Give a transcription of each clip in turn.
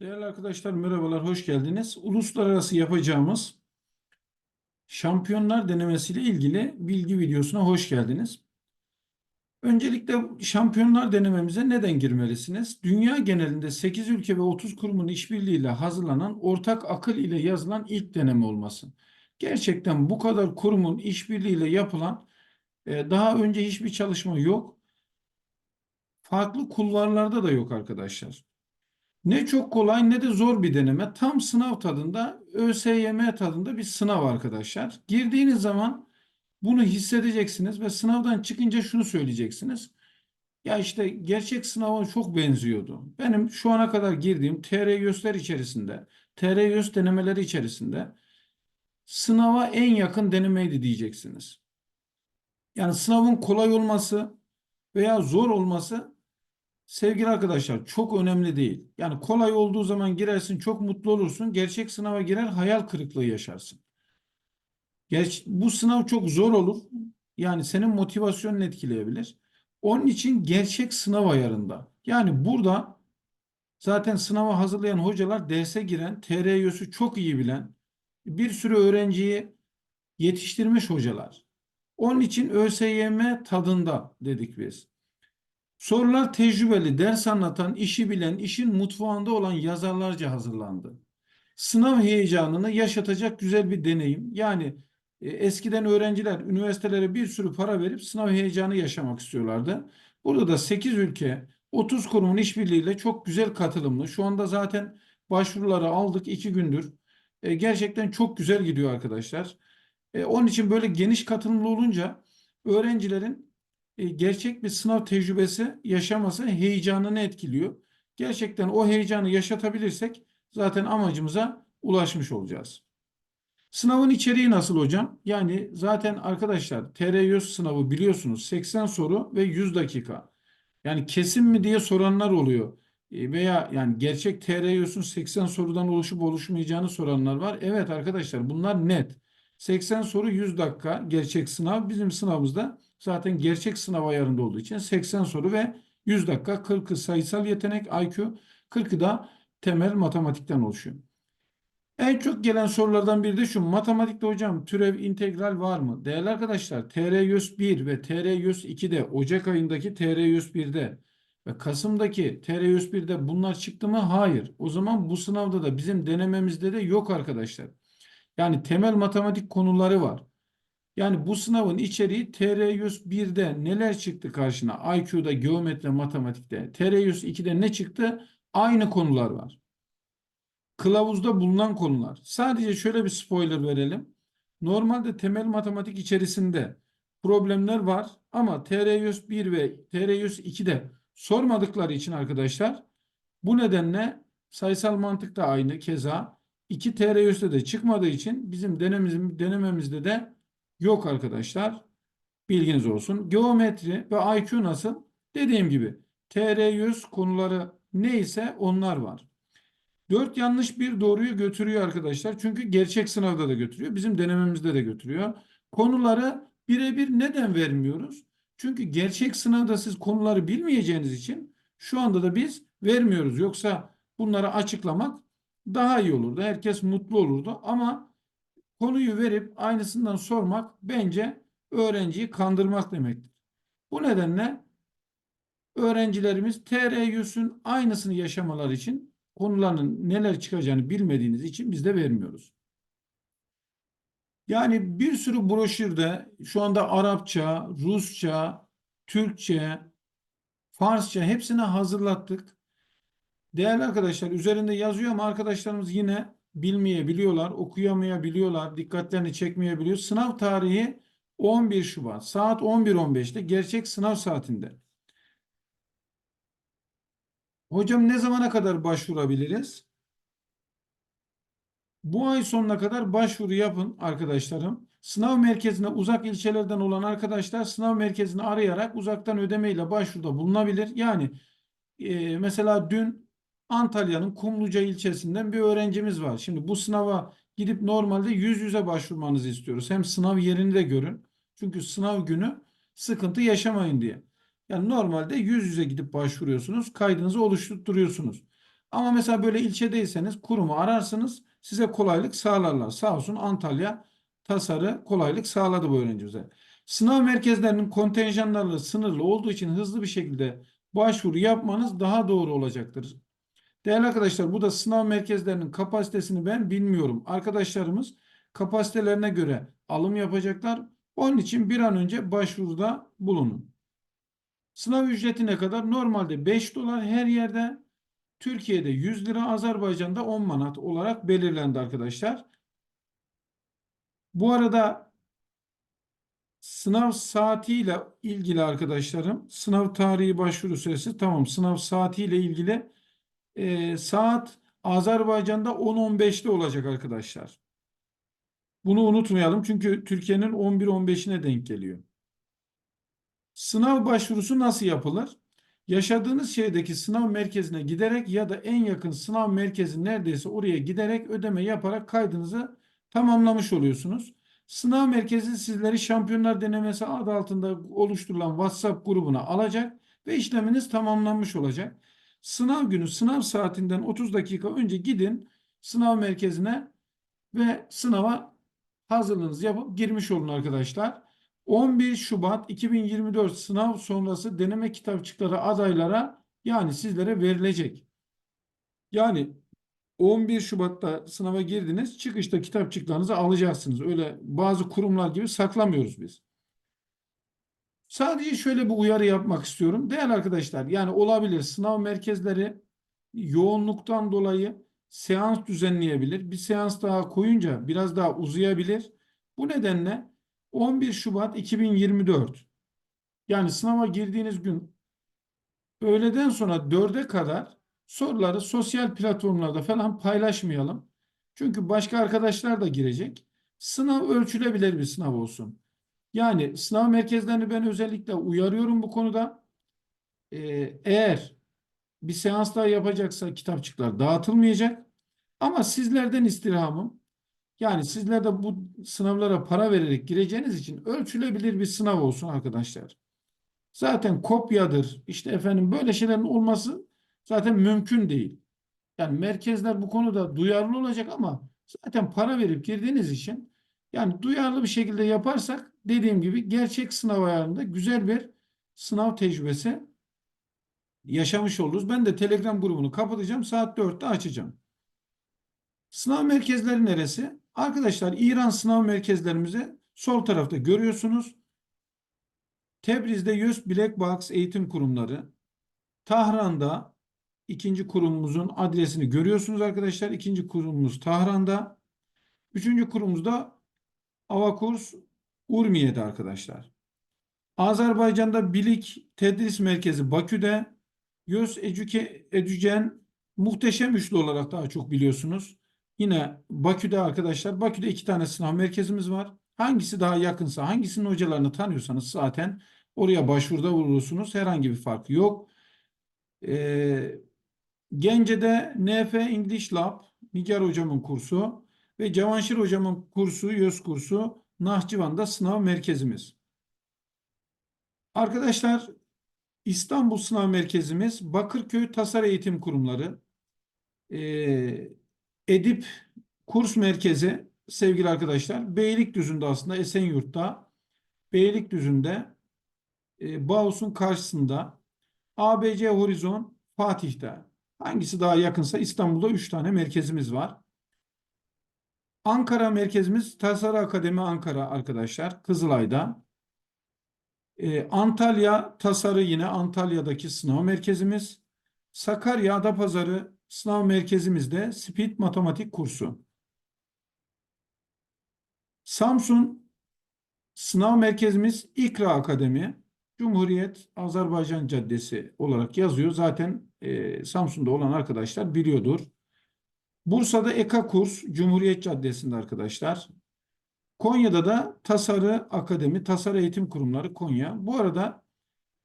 Değerli arkadaşlar merhabalar, hoş geldiniz. Uluslararası yapacağımız şampiyonlar denemesiyle ilgili bilgi videosuna hoş geldiniz. Öncelikle şampiyonlar denememize neden girmelisiniz? Dünya genelinde 8 ülke ve 30 kurumun işbirliğiyle hazırlanan ortak akıl ile yazılan ilk deneme olması. Gerçekten bu kadar kurumun işbirliğiyle yapılan e, daha önce hiçbir çalışma yok. Farklı kulvarlarda da yok arkadaşlar. Ne çok kolay ne de zor bir deneme. Tam sınav tadında, ÖSYM tadında bir sınav arkadaşlar. Girdiğiniz zaman bunu hissedeceksiniz ve sınavdan çıkınca şunu söyleyeceksiniz. Ya işte gerçek sınava çok benziyordu. Benim şu ana kadar girdiğim TR içerisinde, TR denemeleri içerisinde sınava en yakın denemeydi diyeceksiniz. Yani sınavın kolay olması veya zor olması Sevgili arkadaşlar çok önemli değil. Yani kolay olduğu zaman girersin çok mutlu olursun. Gerçek sınava girer hayal kırıklığı yaşarsın. Geç, bu sınav çok zor olur. Yani senin motivasyonunu etkileyebilir. Onun için gerçek sınav ayarında. Yani burada zaten sınava hazırlayan hocalar derse giren, TRYÖS'ü çok iyi bilen, bir sürü öğrenciyi yetiştirmiş hocalar. Onun için ÖSYM tadında dedik biz. Sorular tecrübeli, ders anlatan, işi bilen, işin mutfağında olan yazarlarca hazırlandı. Sınav heyecanını yaşatacak güzel bir deneyim. Yani e, eskiden öğrenciler üniversitelere bir sürü para verip sınav heyecanı yaşamak istiyorlardı. Burada da 8 ülke, 30 kurumun işbirliğiyle çok güzel katılımlı. Şu anda zaten başvuruları aldık 2 gündür. E, gerçekten çok güzel gidiyor arkadaşlar. E, onun için böyle geniş katılımlı olunca öğrencilerin gerçek bir sınav tecrübesi yaşaması heyecanını etkiliyor. Gerçekten o heyecanı yaşatabilirsek zaten amacımıza ulaşmış olacağız. Sınavın içeriği nasıl hocam? Yani zaten arkadaşlar TR sınavı biliyorsunuz 80 soru ve 100 dakika. Yani kesin mi diye soranlar oluyor. E, veya yani gerçek TR 80 sorudan oluşup oluşmayacağını soranlar var. Evet arkadaşlar bunlar net. 80 soru 100 dakika gerçek sınav. Bizim sınavımızda zaten gerçek sınav ayarında olduğu için 80 soru ve 100 dakika 40'ı sayısal yetenek IQ 40'ı da temel matematikten oluşuyor. En çok gelen sorulardan biri de şu. Matematikte hocam türev integral var mı? Değerli arkadaşlar TR 101 ve TR 102'de Ocak ayındaki TR 101'de ve Kasım'daki TR 101'de bunlar çıktı mı? Hayır. O zaman bu sınavda da bizim denememizde de yok arkadaşlar. Yani temel matematik konuları var. Yani bu sınavın içeriği TR101'de neler çıktı karşına? IQ'da, geometri, matematikte. TR102'de ne çıktı? Aynı konular var. Kılavuzda bulunan konular. Sadece şöyle bir spoiler verelim. Normalde temel matematik içerisinde problemler var ama TR101 ve TR102'de sormadıkları için arkadaşlar bu nedenle sayısal mantıkta aynı keza 2 TR100'de de çıkmadığı için bizim denememizde de yok arkadaşlar. Bilginiz olsun. Geometri ve IQ nasıl? Dediğim gibi TR100 konuları neyse onlar var. 4 yanlış bir doğruyu götürüyor arkadaşlar. Çünkü gerçek sınavda da götürüyor. Bizim denememizde de götürüyor. Konuları birebir neden vermiyoruz? Çünkü gerçek sınavda siz konuları bilmeyeceğiniz için şu anda da biz vermiyoruz. Yoksa bunları açıklamak daha iyi olurdu. Herkes mutlu olurdu ama konuyu verip aynısından sormak bence öğrenciyi kandırmak demektir. Bu nedenle öğrencilerimiz TR aynısını yaşamaları için konuların neler çıkacağını bilmediğiniz için biz de vermiyoruz. Yani bir sürü broşürde şu anda Arapça, Rusça, Türkçe, Farsça hepsini hazırlattık. Değerli arkadaşlar üzerinde yazıyor ama arkadaşlarımız yine bilmeyebiliyorlar, okuyamayabiliyorlar, dikkatlerini çekmeyebiliyor. Sınav tarihi 11 Şubat saat 11.15'te gerçek sınav saatinde. Hocam ne zamana kadar başvurabiliriz? Bu ay sonuna kadar başvuru yapın arkadaşlarım. Sınav merkezine uzak ilçelerden olan arkadaşlar sınav merkezini arayarak uzaktan ödemeyle başvuruda bulunabilir. Yani e, mesela dün Antalya'nın Kumluca ilçesinden bir öğrencimiz var. Şimdi bu sınava gidip normalde yüz yüze başvurmanızı istiyoruz. Hem sınav yerini de görün. Çünkü sınav günü sıkıntı yaşamayın diye. Yani normalde yüz yüze gidip başvuruyorsunuz. Kaydınızı oluşturuyorsunuz. Ama mesela böyle ilçedeyseniz kurumu ararsınız size kolaylık sağlarlar. Sağ olsun Antalya tasarı kolaylık sağladı bu öğrencimize. Sınav merkezlerinin kontenjanları sınırlı olduğu için hızlı bir şekilde başvuru yapmanız daha doğru olacaktır. Değerli arkadaşlar bu da sınav merkezlerinin kapasitesini ben bilmiyorum. Arkadaşlarımız kapasitelerine göre alım yapacaklar. Onun için bir an önce başvuruda bulunun. Sınav ücreti ne kadar? Normalde 5 dolar her yerde. Türkiye'de 100 lira, Azerbaycan'da 10 manat olarak belirlendi arkadaşlar. Bu arada sınav saatiyle ilgili arkadaşlarım, sınav tarihi başvuru süresi tamam. Sınav saatiyle ilgili e, saat Azerbaycan'da 10.15'te olacak arkadaşlar. Bunu unutmayalım çünkü Türkiye'nin 11-15'ine denk geliyor. Sınav başvurusu nasıl yapılır? Yaşadığınız şehirdeki sınav merkezine giderek ya da en yakın sınav merkezi neredeyse oraya giderek ödeme yaparak kaydınızı tamamlamış oluyorsunuz. Sınav merkezi sizleri Şampiyonlar Denemesi adı altında oluşturulan WhatsApp grubuna alacak ve işleminiz tamamlanmış olacak. Sınav günü sınav saatinden 30 dakika önce gidin sınav merkezine ve sınava hazırlığınızı yapıp girmiş olun arkadaşlar. 11 Şubat 2024 sınav sonrası deneme kitapçıkları adaylara yani sizlere verilecek. Yani 11 Şubat'ta sınava girdiniz, çıkışta kitapçıklarınızı alacaksınız. Öyle bazı kurumlar gibi saklamıyoruz biz. Sadece şöyle bir uyarı yapmak istiyorum. Değerli arkadaşlar, yani olabilir sınav merkezleri yoğunluktan dolayı seans düzenleyebilir. Bir seans daha koyunca biraz daha uzayabilir. Bu nedenle 11 Şubat 2024 yani sınava girdiğiniz gün öğleden sonra 4'e kadar soruları sosyal platformlarda falan paylaşmayalım. Çünkü başka arkadaşlar da girecek. Sınav ölçülebilir bir sınav olsun. Yani sınav merkezlerini ben özellikle uyarıyorum bu konuda. Ee, eğer bir seans daha yapacaksa kitapçıklar dağıtılmayacak. Ama sizlerden istirhamım yani sizler de bu sınavlara para vererek gireceğiniz için ölçülebilir bir sınav olsun arkadaşlar. Zaten kopyadır işte efendim böyle şeylerin olması zaten mümkün değil. Yani merkezler bu konuda duyarlı olacak ama zaten para verip girdiğiniz için yani duyarlı bir şekilde yaparsak dediğim gibi gerçek sınav ayarında güzel bir sınav tecrübesi yaşamış oluruz. Ben de Telegram grubunu kapatacağım. Saat 4'te açacağım. Sınav merkezleri neresi? Arkadaşlar İran sınav merkezlerimizi sol tarafta görüyorsunuz. Tebriz'de YÖS Black Box eğitim kurumları. Tahran'da ikinci kurumumuzun adresini görüyorsunuz arkadaşlar. İkinci kurumumuz Tahran'da. Üçüncü kurumumuz da Avakurs Urmiye'de arkadaşlar. Azerbaycan'da Bilik Tedris Merkezi Bakü'de. YÖS Eduke, Educen muhteşem üçlü olarak daha çok biliyorsunuz. Yine Bakü'de arkadaşlar, Bakü'de iki tane sınav merkezimiz var. Hangisi daha yakınsa, hangisinin hocalarını tanıyorsanız zaten oraya başvuruda bulursunuz. Herhangi bir fark yok. Ee, Gence'de NF English Lab, Nigar hocamın kursu ve Cavanşir hocamın kursu, YÖS kursu, Nahçıvan'da sınav merkezimiz. Arkadaşlar İstanbul Sınav Merkezimiz, Bakırköy Tasar Eğitim Kurumları, ee, Edip Kurs Merkezi sevgili arkadaşlar Beylikdüzü'nde aslında Esenyurt'ta Beylikdüzü'nde e, Bağus'un karşısında ABC Horizon Fatih'te hangisi daha yakınsa İstanbul'da 3 tane merkezimiz var. Ankara merkezimiz Tasarı Akademi Ankara arkadaşlar Kızılay'da. Ee, Antalya Tasarı yine Antalya'daki sınav merkezimiz. Sakarya Adapazarı sınav merkezimizde Speed Matematik kursu. Samsun sınav merkezimiz İkra Akademi. Cumhuriyet Azerbaycan Caddesi olarak yazıyor. Zaten e, Samsun'da olan arkadaşlar biliyordur. Bursa'da Eka Kurs Cumhuriyet Caddesi'nde arkadaşlar. Konya'da da Tasarı Akademi, Tasarı Eğitim Kurumları Konya. Bu arada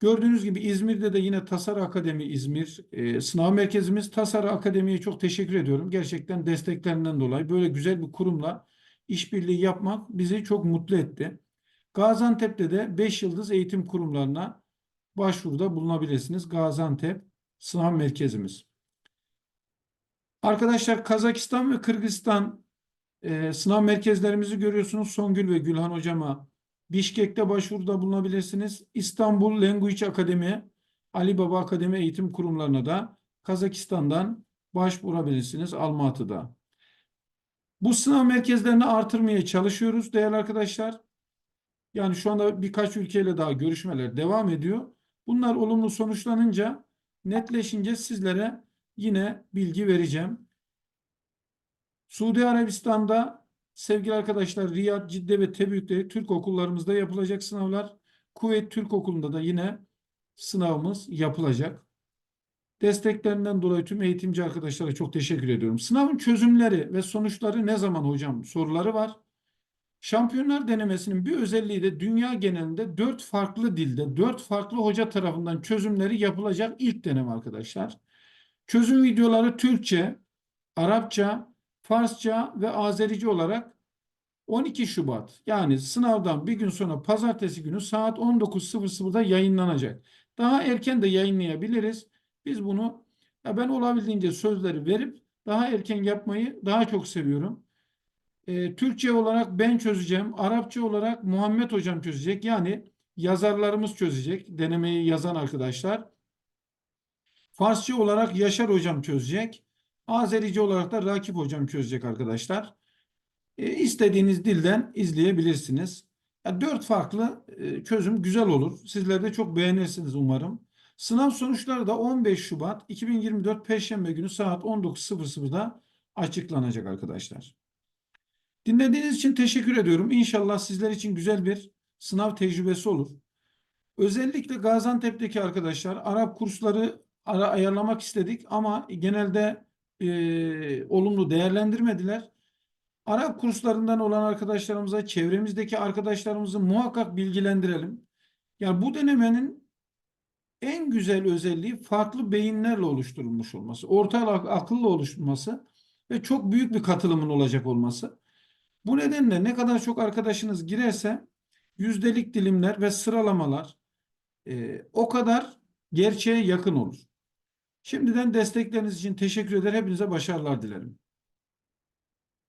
Gördüğünüz gibi İzmir'de de yine Tasarı Akademi İzmir e, sınav merkezimiz. Tasarı Akademi'ye çok teşekkür ediyorum. Gerçekten desteklerinden dolayı böyle güzel bir kurumla işbirliği yapmak bizi çok mutlu etti. Gaziantep'te de 5 yıldız eğitim kurumlarına başvuruda bulunabilirsiniz. Gaziantep sınav merkezimiz. Arkadaşlar Kazakistan ve Kırgızistan e, sınav merkezlerimizi görüyorsunuz. Songül ve Gülhan hocama Bişkek'te başvuruda bulunabilirsiniz. İstanbul Language Akademi, Ali Baba Akademi eğitim kurumlarına da Kazakistan'dan başvurabilirsiniz Almatı'da. Bu sınav merkezlerini artırmaya çalışıyoruz değerli arkadaşlar. Yani şu anda birkaç ülkeyle daha görüşmeler devam ediyor. Bunlar olumlu sonuçlanınca, netleşince sizlere yine bilgi vereceğim. Suudi Arabistan'da sevgili arkadaşlar Riyad, Cidde ve Tebük'te Türk okullarımızda yapılacak sınavlar. Kuveyt Türk Okulu'nda da yine sınavımız yapılacak. Desteklerinden dolayı tüm eğitimci arkadaşlara çok teşekkür ediyorum. Sınavın çözümleri ve sonuçları ne zaman hocam soruları var. Şampiyonlar denemesinin bir özelliği de dünya genelinde dört farklı dilde, dört farklı hoca tarafından çözümleri yapılacak ilk deneme arkadaşlar. Çözüm videoları Türkçe, Arapça, Farsça ve Azerice olarak 12 Şubat yani sınavdan bir gün sonra pazartesi günü saat 19.00'da yayınlanacak. Daha erken de yayınlayabiliriz. Biz bunu ya ben olabildiğince sözleri verip daha erken yapmayı daha çok seviyorum. Ee, Türkçe olarak ben çözeceğim. Arapça olarak Muhammed hocam çözecek. Yani yazarlarımız çözecek. Denemeyi yazan arkadaşlar. Farsça olarak Yaşar hocam çözecek. Azerice olarak da Rakip hocam çözecek arkadaşlar. E, istediğiniz dilden izleyebilirsiniz. Ya, dört farklı e, çözüm güzel olur. Sizler de çok beğenirsiniz umarım. Sınav sonuçları da 15 Şubat 2024 Perşembe günü saat 19.00'da açıklanacak arkadaşlar. Dinlediğiniz için teşekkür ediyorum. İnşallah sizler için güzel bir sınav tecrübesi olur. Özellikle Gaziantep'teki arkadaşlar Arap kursları ara ayarlamak istedik ama genelde e, olumlu değerlendirmediler. Arap kurslarından olan arkadaşlarımıza, çevremizdeki arkadaşlarımızı muhakkak bilgilendirelim. Yani bu denemenin en güzel özelliği farklı beyinlerle oluşturulmuş olması, ortak akılla oluşması ve çok büyük bir katılımın olacak olması. Bu nedenle ne kadar çok arkadaşınız girerse yüzdelik dilimler ve sıralamalar e, o kadar gerçeğe yakın olur. Şimdiden destekleriniz için teşekkür eder. Hepinize başarılar dilerim.